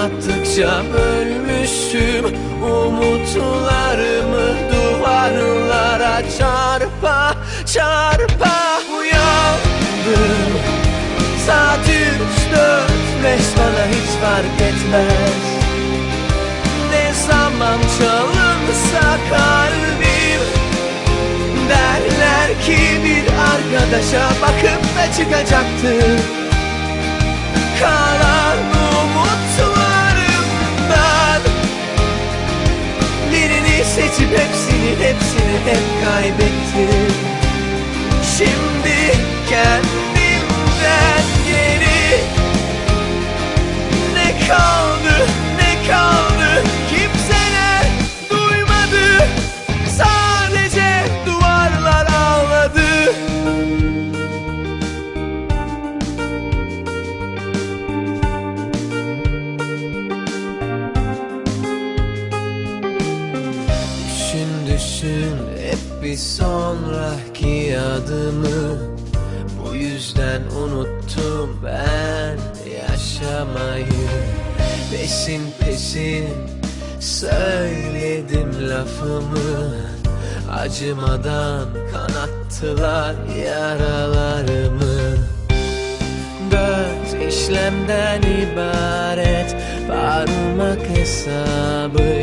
anlattıkça ölmüşüm Umutlarımı duvarlara çarpa çarpa. Uyandım Saat üç dört beş bana hiç fark etmez. Ne zaman çalınsa kalbim Derler ki bir arkadaşa bakıp da çıkacaktı Kalan hepsini hep kaybettim Düşün hep bir sonraki adımı. Bu yüzden unuttum ben yaşamayı. Peşin peşin söyledim lafımı. Acımadan kanattılar yaralarımı. Dört işlemden ibaret Parmak hesabı